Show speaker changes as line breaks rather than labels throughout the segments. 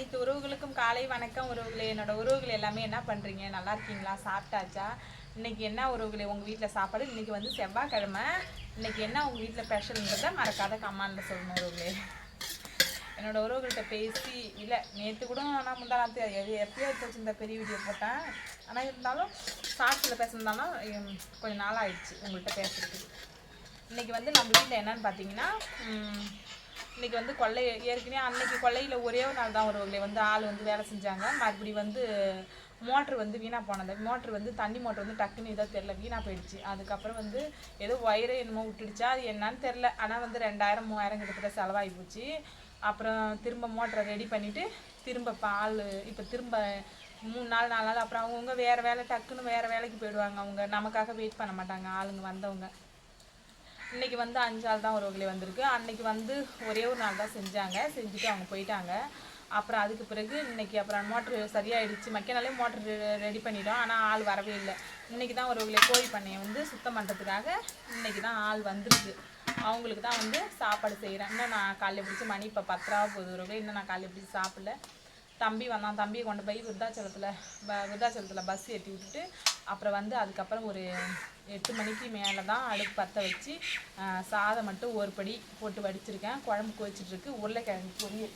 அனைத்து உறவுகளுக்கும் காலை வணக்கம் உறவுகளே. என்னோட உறவுகள் எல்லாமே என்ன பண்ணுறீங்க நல்லா இருக்கீங்களா? சாப்பிட்டாச்சா? இன்னைக்கு என்ன உறவுகளே? உங்கள் வீட்டில் சாப்பாடு? இன்னைக்கு வந்து செவ்வாய்க்கிழமை. இன்னைக்கு என்ன உங்கள் வீட்டில் ஸ்பெஷல்ன்றத மறக்காத கமாண்டில் சொல்லணும் உறவுகளே. என்னோட உறவுகள்கிட்ட பேசி இல்லை நேற்று கூட நான் முந்தானத்து எது எப்பயோ எடுத்து வச்சிருந்த பெரிய வீடியோ போட்டேன். ஆனால் இருந்தாலும் ஷார்ட்ஸில் பேசுனதாலும் கொஞ்சம் நாள் ஆயிடுச்சு உங்கள்கிட்ட பேசுறதுக்கு. இன்னைக்கு வந்து நம்ம வீட்டில் என்னன்னு பார்த்தீங்கன்னா இன்னைக்கு வந்து கொள்ளை ஏற்கனவே அன்னைக்கு கொள்ளையில் ஒரே ஒரு நாள் தான் ஒருவர்களே வந்து ஆள் வந்து வேலை செஞ்சாங்க. மறுபடி வந்து மோட்ரு வந்து வீணாக போனது. மோட்ரு வந்து தண்ணி மோட்ரு வந்து டக்குன்னு இதாக தெரில வீணாக போயிடுச்சு. அதுக்கப்புறம் வந்து ஏதோ ஒயரை என்னமோ விட்டுடுச்சா அது என்னன்னு தெரில ஆனால் வந்து ரெண்டாயிரம் மூவாயிரம் கிட்டத்தட்ட செலவாகி போச்சு. அப்புறம் திரும்ப மோட்டரை ரெடி பண்ணிவிட்டு திரும்ப பால் இப்போ திரும்ப மூணு நாள் நாலு நாள் அப்புறம் அவங்கவுங்க வேறு வேலை டக்குன்னு வேறு வேலைக்கு போயிடுவாங்க. அவங்க நமக்காக வெயிட் பண்ண மாட்டாங்க. ஆளுங்க வந்தவங்க. இன்றைக்கி வந்து அஞ்சு ஆள் தான் ஒருவங்களே வந்திருக்கு. அன்னைக்கு வந்து ஒரே ஒரு நாள் தான் செஞ்சாங்க. செஞ்சுட்டு அவங்க போயிட்டாங்க. அப்புறம் அதுக்கு பிறகு இன்னைக்கு அப்புறம் மோட்ரு சரியாயிடுச்சு. மக்கினாலே நாளே மோட்ரு ரெடி பண்ணிட்டோம். ஆனால் ஆள் வரவே இல்லை. இன்னைக்கு தான் ஒருவங்களே கோழி பண்ணையை வந்து சுத்தம் பண்ணுறதுக்காக இன்னைக்கு தான் ஆள் வந்துருக்கு. அவங்களுக்கு தான் வந்து சாப்பாடு செய்கிறேன் இன்னும் நான் காலையில் பிடிச்சி மணி இப்போ பத்தராவது போகுது ஒருவங்களே இன்னும் நான் காலையில் பிடிச்சி சாப்பிடல. தம்பி வந்தான். தம்பியை கொண்டு போய் விருத்தாச்சலத்தில் ப விருத்தாச்சலத்தில் பஸ் ஏற்றி விட்டுட்டு அப்புறம் வந்து அதுக்கப்புறம் ஒரு எட்டு மணிக்கு மேலே தான் அடுப்பு பற்ற வச்சு சாதம் மட்டும் ஒரு படி போட்டு வடிச்சிருக்கேன். குழம்பு கொதிச்சிட்டு உருளைக்கிழங்கு பொரியல்.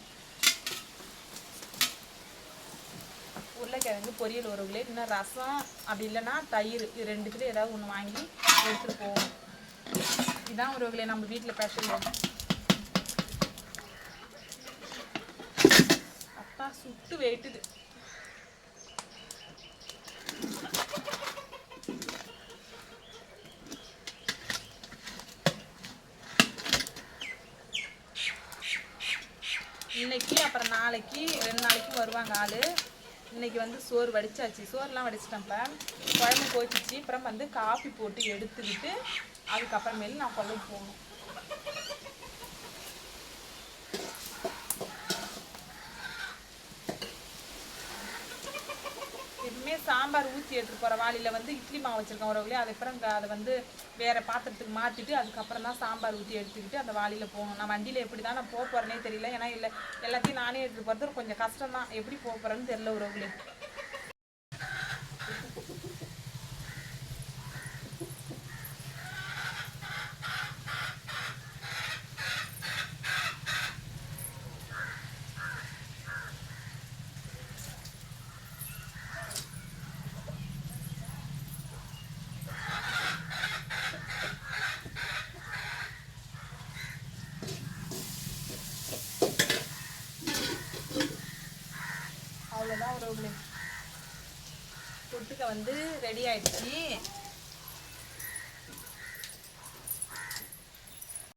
உருளைக்கிழங்கு பொரியல் ஒரு இன்னும் ரசம் அப்படி இல்லைன்னா தயிர். இது ரெண்டுத்துல ஏதாவது ஒன்று வாங்கி எடுத்துகிட்டு போகணும் இதான் உறவுகளே நம்ம வீட்டில் ஸ்பெஷல் அப்பா சுட்டு வெயிட்டுது இன்னைக்கு அப்புறம் நாளைக்கு ரெண்டு நாளைக்கு வருவாங்க ஆளு இன்னைக்கு வந்து சோறு வடிச்சாச்சு சோறுலாம் வடிச்சிட்டேன்ப்ப குழம்பு போச்சிச்சு அப்புறம் வந்து காஃபி போட்டு எடுத்துக்கிட்டு அதுக்கப்புறமேலு நான் குழம்பு போகணும் சாம்பார் ஊற்றி எடுத்துகிட்டு போகிற வாளியில் வந்து இட்லி மாவு வச்சுருக்கோம் ஒரு அதுக்கப்புறம் அதை வந்து வேற பாத்திரத்துக்கு மாற்றிட்டு அதுக்கப்புறம் தான் சாம்பார் ஊற்றி எடுத்துக்கிட்டு அந்த வாளியில் போகணும். நான் வண்டியில் எப்படி தான் நான் போக போகிறேனே தெரியல. ஏன்னா இல்லை எல்லாத்தையும் நானே எடுத்துகிட்டு போகிறது கொஞ்சம் கஷ்டம் தான் எப்படி போக போகிறேன்னு தெரியல உறவுகளே. அவ்வளோதான் தொட்டுக்க வந்து ரெடி ஆயிடுச்சு.